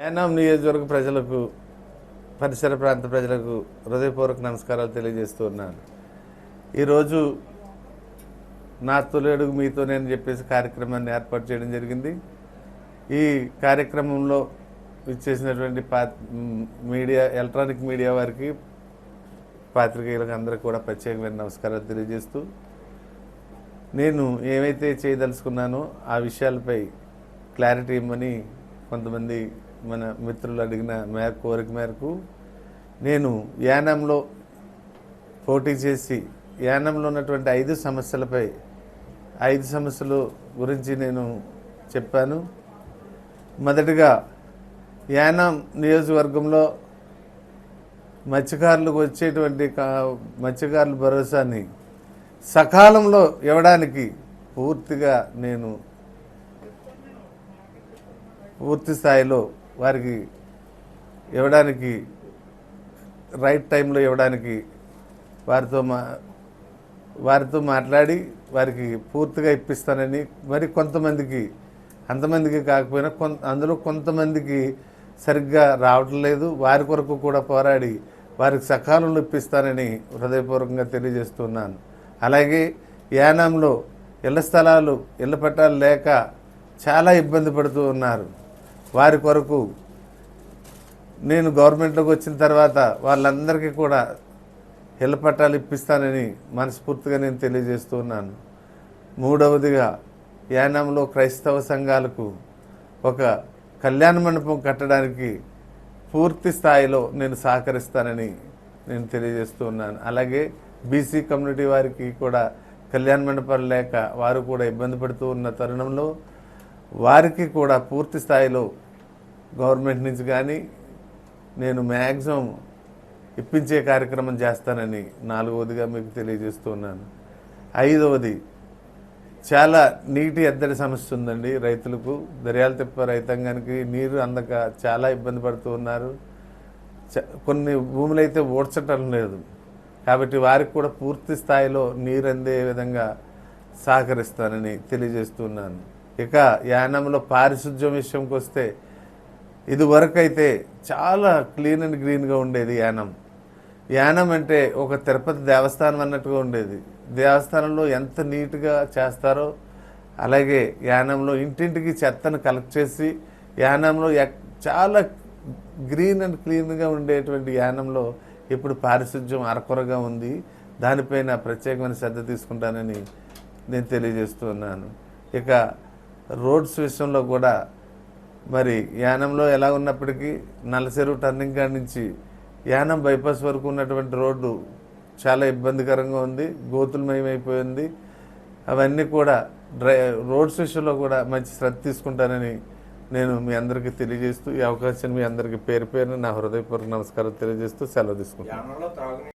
ఏనాం నియోజకవర్గ ప్రజలకు పరిసర ప్రాంత ప్రజలకు హృదయపూర్వక నమస్కారాలు తెలియజేస్తూ ఉన్నాను. ఈరోజు నా తొలి అడుగు మీతో నేను చెప్పేసి కార్యక్రమాన్ని ఏర్పాటు చేయడం జరిగింది. ఈ కార్యక్రమంలో ఇచ్చేసినటువంటి పా మీడియా ఎలక్ట్రానిక్ మీడియా వారికి పాత్రికేయులకు అందరికీ కూడా ప్రత్యేకమైన నమస్కారాలు తెలియజేస్తూ నేను ఏమైతే చేయదలుచుకున్నానో ఆ విషయాలపై క్లారిటీ ఇమ్మని కొంతమంది మన మిత్రులు అడిగిన మేర కోరిక మేరకు నేను యానంలో పోటీ చేసి యానంలో ఉన్నటువంటి ఐదు సమస్యలపై ఐదు సమస్యలు గురించి నేను చెప్పాను. మొదటిగా యానం నియోజకవర్గంలో మత్స్యకారులకు వచ్చేటువంటి కా- మత్స్యకారుల భరోసాని సకాలంలో ఇవ్వడానికి పూర్తిగా నేను పూర్తి స్థాయిలో వారికి ఇవ్వడానికి రైట్ టైంలో ఇవ్వడానికి వారితో మా వారితో మాట్లాడి వారికి పూర్తిగా ఇప్పిస్తానని మరి కొంతమందికి అంతమందికి కాకపోయినా కొంత అందులో కొంతమందికి సరిగ్గా రావటం లేదు. వారి కొరకు కూడా పోరాడి వారికి సకాలంలో ఇప్పిస్తానని హృదయపూర్వకంగా తెలియజేస్తున్నాను. అలాగే యానంలో ఇళ్ళ స్థలాలు ఇళ్ళ పట్టాలు లేక చాలా ఇబ్బంది పడుతూ ఉన్నారు. వారి కొరకు నేను గవర్నమెంట్లోకి వచ్చిన తర్వాత వాళ్ళందరికీ కూడా ఇళ్ళ పట్టాలు ఇప్పిస్తానని మనస్ఫూర్తిగా నేను తెలియజేస్తూ ఉన్నాను. మూడవదిగా యానంలో క్రైస్తవ సంఘాలకు ఒక కళ్యాణ మండపం కట్టడానికి పూర్తి స్థాయిలో నేను సహకరిస్తానని నేను తెలియజేస్తూ ఉన్నాను. అలాగే బీసీ కమ్యూనిటీ వారికి కూడా కళ్యాణ మండపాలు లేక వారు కూడా ఇబ్బంది పడుతూ ఉన్న తరుణంలో వారికి కూడా పూర్తి స్థాయిలో గవర్నమెంట్ నుంచి కానీ నేను మ్యాక్సిమం ఇప్పించే కార్యక్రమం చేస్తానని నాలుగవదిగా మీకు తెలియజేస్తున్నాను ఐదవది చాలా నీటి ఎద్దడి సమస్య ఉందండి రైతులకు. దర్యాలు తిప్ప రైతాంగానికి నీరు అందక చాలా ఇబ్బంది పడుతూ ఉన్నారు. చ- కొన్ని భూములు అయితే ఓడ్చటం లేదు. కాబట్టి వారికి కూడా పూర్తి స్థాయిలో నీరు అందే విధంగా సహకరిస్తానని తెలియజేస్తున్నాను ఇక యానంలో పారిశుద్ధ్యం విషయంకి వస్తే ఇదివరకు అయితే చాలా క్లీన్ అండ్ గ్రీన్గా ఉండేది యానం. యానం అంటే ఒక తిరుపతి దేవస్థానం అన్నట్టుగా ఉండేది. దేవస్థానంలో ఎంత నీట్గా చేస్తారో అలాగే యానంలో ఇంటింటికి చెత్తను కలెక్ట్ చేసి యానంలో ఎక్- చాలా గ్రీన్ అండ్ క్లీన్గా ఉండేటువంటి యానంలో ఇప్పుడు పారిశుధ్యం అరకొరగా ఉంది. దానిపైన ప్రత్యేకమైన శ్రద్ధ తీసుకుంటానని నేను తెలియజేస్తున్నాను ఇక రోడ్స్ విషయంలో కూడా మరి యానంలో ఎలా ఉన్నప్పటికీ నలచెరువు టర్నింగ్ కాడి నుంచి యానం బైపాస్ వరకు ఉన్నటువంటి రోడ్డు చాలా ఇబ్బందికరంగా ఉంది గోతులమయమైపోయింది. అవన్నీ కూడా డ్రై రోడ్స్ విషయంలో కూడా మంచి శ్రద్ధ తీసుకుంటానని నేను మీ అందరికీ తెలియజేస్తూ ఈ అవకాశాన్ని మీ అందరికీ పేరు పేరున నా హృదయపూర్వక నమస్కారం తెలియజేస్తూ సెలవు తీసుకుంటాను